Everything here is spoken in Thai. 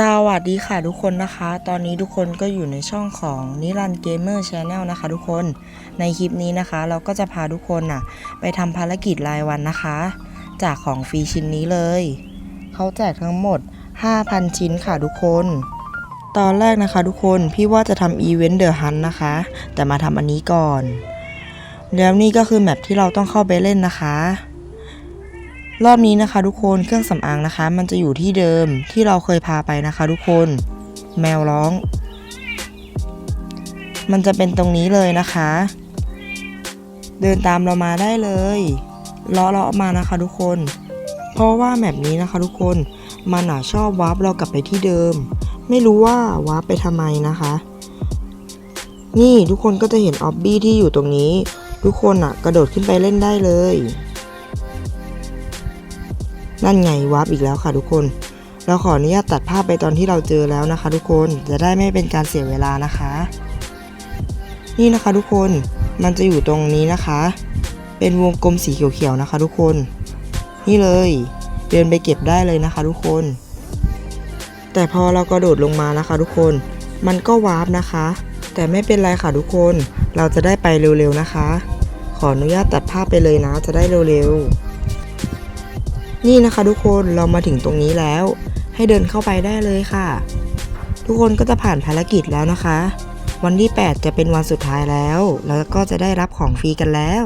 สวัสดีค่ะทุกคนนะคะ ตอนนี้ทุกคนก็อยู่ในช่องของนิรันเกมเมอร์ชาแนลนะคะทุกคนในคลิปนี้นะคะ เราก็จะพาทุกคนน่ะ ไปทำภารกิจรายวันนะคะ จากของฟรีชิ้นนี้เลย เขาแจกทั้งหมด 5,000 ชิ้นค่ะทุกคน ตอนแรกนะคะทุกคนพี่ว่าจะทำอีเวนต์เดอะฮันนะคะ แต่มาทำอันนี้ก่อน แล้วนี่ก็คือแมปที่เราต้องเข้าไปเล่นนะคะ รอบนี้นะคะทุกคนเครื่องสำอางนะคะ มันจะอยู่ที่เดิมที่เราเคยพาไปนะคะ ทุกคน แมวร้อง มันจะเป็นตรงนี้เลยนะคะ เดินตามเรามาได้เลยเลาะเลาะมานะคะ ทุกคน เพราะว่าแมปนี้นะคะ ทุกคนมันอะชอบวาร์ปเรากลับไปที่เดิม ไม่รู้ว่าวาร์ปไปทำไมนะคะ นี่ทุกคนก็จะเห็นออบบี้ที่อยู่ตรงนี้ ทุกคนอะ กระโดดขึ้นไปเล่นได้เลย นั่นไงวาร์ปอีกแล้วค่ะทุกคน เราขออนุญาตตัดภาพไปตอนที่เราเจอแล้วนะคะ ทุกคนจะได้ไม่เป็นการเสียเวลานะคะ นี่นะคะทุกคนมันจะอยู่ตรงนี้นะคะ เป็นวงกลมสีเขียวๆนะคะ ทุกคน นี่เลยเดินไปเก็บได้เลยนะคะ ทุกคน แต่พอเรากระโดดลงมานะคะ ทุกคนมันก็วาร์ปนะคะ แต่ไม่เป็นไรค่ะทุกคนเราจะได้ไปเร็วๆนะคะ ขออนุญาตตัดภาพไปเลยนะจะได้เร็วๆ นี่นะคะทุกคนเรามาถึงตรงนี้แล้ว ให้เดินเข้าไปได้เลยค่ะ ทุกคนก็จะผ่านภารกิจแล้วนะคะ วันที่ 8 จะเป็นวันสุดท้ายแล้ว แล้วก็จะได้รับของฟรีกันแล้ว